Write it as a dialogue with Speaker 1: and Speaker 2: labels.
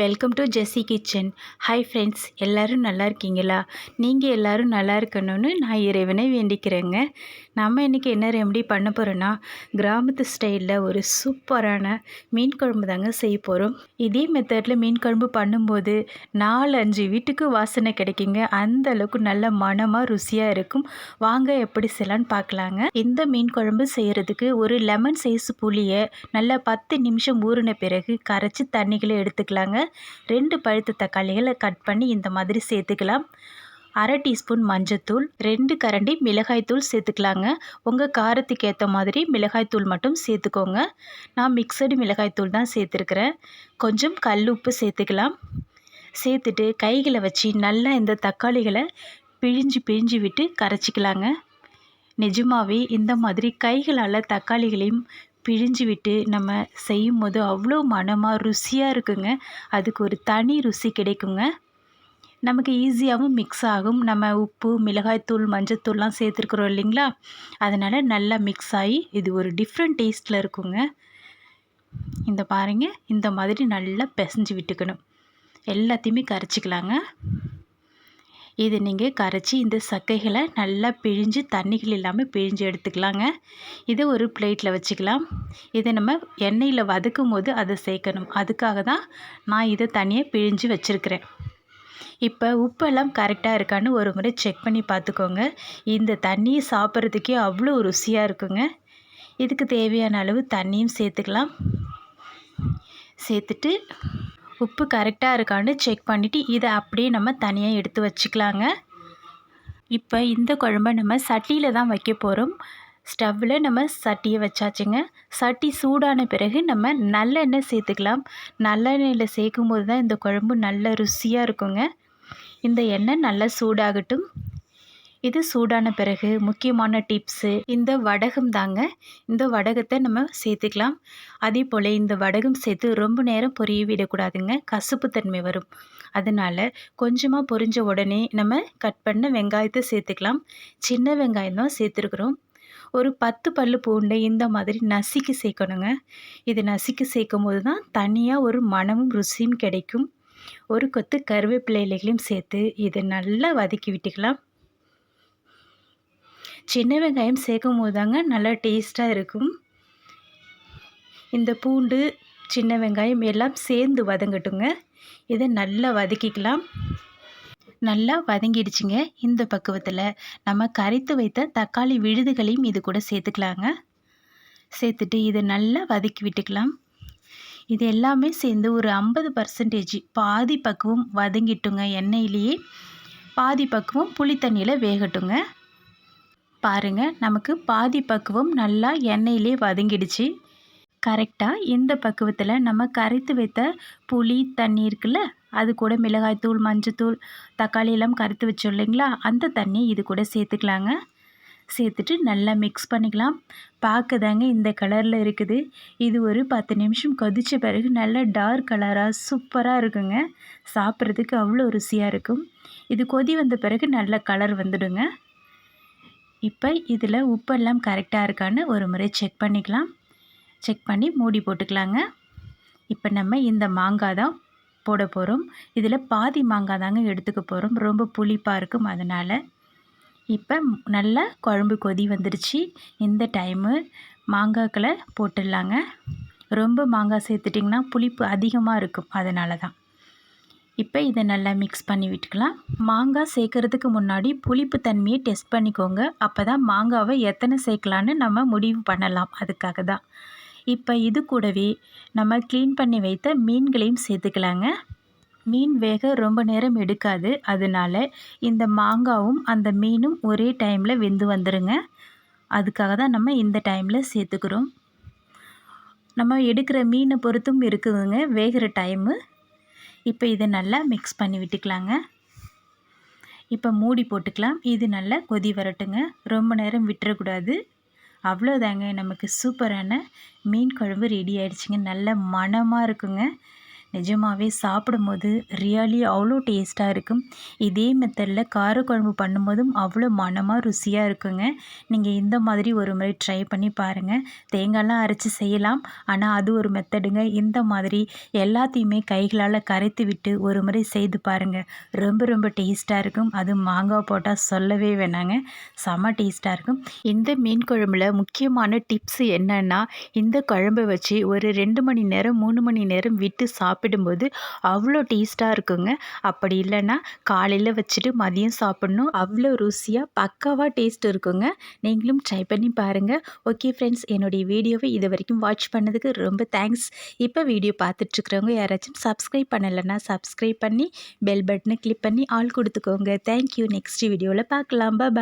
Speaker 1: Welcome to Jessy kitchen hi friends எல்லோரும் நல்லா இருக்கீங்களா? நீங்கள் எல்லோரும் நல்லா இருக்கணும்னு நான் இறைவனை வேண்டிக்கிறேங்க. நம்ம இன்றைக்கி என்ன ரெமடி பண்ண போகிறோன்னா கிராமத்து ஸ்டைலில் ஒரு சூப்பரான மீன் குழம்பு தாங்க செய்ய போகிறோம் இதே மெத்தடில் மீன் குழம்பு பண்ணும்போது நாலு அஞ்சு வீட்டுக்கு வாசனை கிடைக்குங்க. அந்த அளவுக்கு நல்ல மனமாக ருசியாக இருக்கும். வாங்க எப்படி செய்யலான்னு பார்க்கலாங்க. இந்த மீன் குழம்பு செய்கிறதுக்கு ஒரு லெமன் சைஸ் புளியை நல்லா பத்து நிமிஷம் ஊறின பிறகு கரைச்சி தண்ணிகளை எடுத்துக்கலாங்க. ரெண்டு பழுத்த தக்காளிகளை கட் பண்ணி இந்த மாதிரி சேர்த்துக்கலாம். அரை டீஸ்பூன் மஞ்சத்தூள் ரெண்டு கரண்டி மிளகாய்த்தூள் சேர்த்துக்கலாங்க. உங்கள் காரத்துக்கு ஏற்ற மாதிரி மிளகாய்த்தூள் மட்டும் சேர்த்துக்கோங்க. நான் மிக்சடு மிளகாய்த்தூள் தான் சேர்த்துருக்குறேன். கொஞ்சம் கல் உப்பு சேர்த்துக்கலாம். சேர்த்துட்டு கைகளை வச்சு நல்லா இந்த தக்காளிகளை பிழிஞ்சு பிழிஞ்சு விட்டு கரைச்சிக்கலாங்க. நிஜமாவே இந்த மாதிரி கைகளால் தக்காளிகளையும் பிழிஞ்சு விட்டு நம்ம செய்யும் போது அவ்வளோ மனமாக ருசியாக இருக்குங்க. அதுக்கு ஒரு தனி ருசி கிடைக்குங்க. நமக்கு ஈஸியாகவும் மிக்ஸ் ஆகும். நம்ம உப்பு மிளகாய்த்தூள் மஞ்சத்தூள்லாம் சேர்த்துருக்குறோம் இல்லைங்களா? அதனால் நல்லா மிக்ஸ் ஆகி இது ஒரு டிஃப்ரெண்ட் டேஸ்ட்டில் இருக்குங்க. இந்த பாருங்கள் இந்த மாதிரி நல்லா பிசைஞ்சு விட்டுக்கணும். எல்லாத்தையுமே கரைச்சிக்கலாங்க. இது நீங்கள் கரைச்சி இந்த சக்கைகளை நல்லா பிழிஞ்சு தண்ணிகள் இல்லாமல் பிழிஞ்சு எடுத்துக்கலாங்க. இதை ஒரு பிளேட்டில் வச்சுக்கலாம். இதை நம்ம எண்ணெயில் வதக்கும் போது அதை சேர்க்கணும். அதுக்காக தான் நான் இதை தனியாக பிழிஞ்சு வச்சுருக்கிறேன். இப்போ உப்பெல்லாம் கரெக்டாக இருக்கான்னு ஒரு முறை செக் பண்ணி பார்த்துக்கோங்க. இந்த தண்ணியை சாப்பிட்றதுக்கே அவ்வளோ ருசியாக இருக்குங்க. இதுக்கு தேவையான அளவு தண்ணியும் சேர்த்துக்கலாம். சேர்த்துட்டு உப்பு கரெக்டாக இருக்கான்னு செக் பண்ணிவிட்டு இதை அப்படியே நம்ம தனியாக எடுத்து வச்சுக்கலாங்க. இப்போ இந்த குழம்ப நம்ம சட்டியில் தான் வைக்க போகிறோம் ஸ்டவ்வில் நம்ம சட்டியை வச்சாச்சுங்க. சட்டி சூடான பிறகு நம்ம நல்லெண்ணெய் சேர்த்துக்கலாம். நல்லெண்ணெயில் சேர்க்கும் போது தான் இந்த குழம்பு நல்ல ருசியாக இருக்குங்க. இந்த எண்ணெய் நல்லா சூடாகட்டும். இது சூடான பிறகு முக்கியமான டிப்ஸு இந்த வடகம் தாங்க. இந்த வடகத்தை நம்ம சேர்த்துக்கலாம். அதே போல் இந்த வடகம் சேர்த்து ரொம்ப நேரம் பொரிய விடக்கூடாதுங்க. கசப்பு தன்மை வரும். அதனால் கொஞ்சமாக பொரிஞ்ச உடனே நம்ம கட் பண்ண வெங்காயத்தை சேர்த்துக்கலாம். சின்ன வெங்காயம் தான் சேர்த்துருக்குறோம். ஒரு பத்து பல்லு பூண்டை இந்த மாதிரி நசுக்கி சேர்க்கணுங்க. இது நசுக்கி சேர்க்கும் போது தான் தனியாக ஒரு மனமும் ருசியும் கிடைக்கும். ஒரு கொத்து கருவேப்பிலை இலைகளையும் சேர்த்து இதை நல்லா வதக்கி விட்டுக்கலாம். சின்ன வெங்காயம் சேர்க்கும் போது தாங்க நல்லா டேஸ்ட்டாக இருக்கும். இந்த பூண்டு சின்ன வெங்காயம் எல்லாம் சேர்ந்து வதங்கட்டுங்க. இதை நல்லா வதக்கிக்கலாம். நல்லா வதங்கிடுச்சுங்க இந்த பக்குவத்தில். நம்ம கரைத்து வைத்த தக்காளி விழுதுகளையும் இது கூட சேர்த்துக்கலாங்க. சேர்த்துட்டு இதை நல்லா வதக்கி விட்டுக்கலாம். இது எல்லாமே சேர்ந்து ஒரு ஐம்பது பர்சன்டேஜ் பாதி பக்குவம் வதங்கிட்டுங்க எண்ணெயிலேயே. பாதி பக்குவம் புளி தண்ணியில் வேகட்டுங்க. பாருங்கள் நமக்கு பாதி பக்குவம் நல்லா எண்ணெயிலே வதங்கிடுச்சு. கரெக்டாக இந்த பக்குவத்தில் நம்ம கரைத்து வைத்த புளி தண்ணி இருக்குல்ல அது கூட மிளகாய்த்தூள் மஞ்சத்தூள் தக்காளி எல்லாம் கரைத்து வச்சோம் இல்லைங்களா அந்த தண்ணி இது கூட சேர்த்துக்கலாங்க. சேர்த்துட்டு நல்லா மிக்ஸ் பண்ணிக்கலாம். பார்க்க தாங்க இந்த கலரில் இருக்குது. இது ஒரு பத்து நிமிஷம் கொதித்த பிறகு நல்ல டார்க் கலராக சூப்பராக இருக்குங்க. சாப்பிட்றதுக்கு அவ்வளோ ருசியாக இருக்கும். இது கொதி வந்த பிறகு நல்ல கலர் வந்துடுங்க. இப்போ இதில் உப்பெல்லாம் கரெக்டாக இருக்கான்னு ஒரு முறை செக் பண்ணிக்கலாம். செக் பண்ணி மூடி போட்டுக்கலாங்க. இப்போ நம்ம இந்த மாங்காய் தான் போட போகிறோம். இதில் பாதி மாங்காய் தாங்க எடுத்துக்க போகிறோம். ரொம்ப புளிப்பாக இருக்கும் அதனால். இப்போ நல்லா குழம்பு கொதி வந்துடுச்சு இந்த டைமு மாங்காய்களை போட்டுடலாங்க. ரொம்ப மாங்காய் சேர்த்துட்டிங்கன்னா புளிப்பு அதிகமாக இருக்கும் அதனால தான். இப்போ இதை நல்லா மிக்ஸ் பண்ணி விட்டுக்கலாம். மாங்காய் சேர்க்குறதுக்கு முன்னாடி புளிப்பு தன்மையை டெஸ்ட் பண்ணிக்கோங்க. அப்போ தான் மாங்காவை எத்தனை சேர்க்கலான்னு நம்ம முடிவு பண்ணலாம். அதுக்காக தான். இப்போ இது கூடவே நம்ம க்ளீன் பண்ணி வைத்த மீன்களையும் சேர்த்துக்கலாங்க. மீன் வேக ரொம்ப நேரம் எடுக்காது. அதனால இந்த மாங்காவும் அந்த மீனும் ஒரே டைமில் வெந்து வந்துடுங்க அதுக்காக தான் நம்ம இந்த டைமில் சேர்த்துக்கிறோம். நம்ம எடுக்கிற மீனை பொறுத்தும் இருக்குதுங்க. வேகிற டைமு இப்போ இதை நல்லா மிக்ஸ் பண்ணி விட்டுக்கலாங்க. இப்போ மூடி போட்டுக்கலாம். இது நல்லா கொதி வரட்டுங்க. ரொம்ப நேரம் விட்டுறக்கூடாது. அவ்வளோதாங்க. நமக்கு சூப்பரான மீன் குழம்பு ரெடி ஆயிடுச்சுங்க. நல்ல மணமாக இருக்குங்க. நிஜமாகவே சாப்பிடும்போது ரியலி அவ்வளோ டேஸ்ட்டாக இருக்கும். இதே மெத்தடில் காரக்குழம்பு பண்ணும்போதும் அவ்வளோ மனமாக ருசியாக இருக்குங்க. நீங்கள் இந்த மாதிரி ஒரு முறை ட்ரை பண்ணி பாருங்கள் தேங்காய்லாம் அரைச்சி செய்யலாம். ஆனால் அது ஒரு மெத்தடுங்க இந்த மாதிரி எல்லாத்தையுமே கைகளால் கரைத்து விட்டு ஒரு முறை செய்து பாருங்கள் ரொம்ப ரொம்ப டேஸ்ட்டாக இருக்கும். அது மாங்காய் போட்டால் சொல்லவே வேணாங்க. செம டேஸ்ட்டாக இருக்கும். இந்த மீன் குழம்புல முக்கியமான டிப்ஸ் என்னென்னா இந்த குழம்பை வச்சு ஒரு ரெண்டு மணி நேரம் மூணு மணி நேரம் விட்டு சாப்பிடும்போது அவ்வளோ டேஸ்ட்டாக இருக்குங்க. அப்படி இல்லைன்னா காலையில் வச்சுட்டு மதியம் சாப்பிட்ணும். அவ்வளோ ருசியாக பக்காவாக டேஸ்ட் இருக்குங்க. நீங்களும் ட்ரை பண்ணி பாருங்கள் ஓகே ஃப்ரெண்ட்ஸ் என்னுடைய வீடியோவை இது வரைக்கும் வாட்ச் பண்ணதுக்கு ரொம்ப தேங்க்ஸ் இப்போ வீடியோ பார்த்துட்ருக்குறவங்க யாராச்சும் சப்ஸ்கிரைப் பண்ணலைன்னா சப்ஸ்கிரைப் பண்ணி பெல் பட்டனை கிளிக் பண்ணி ஆள் கொடுத்துக்கோங்க. தேங்க்யூ நெக்ஸ்ட் வீடியோவில் பார்க்கலாம். பாய்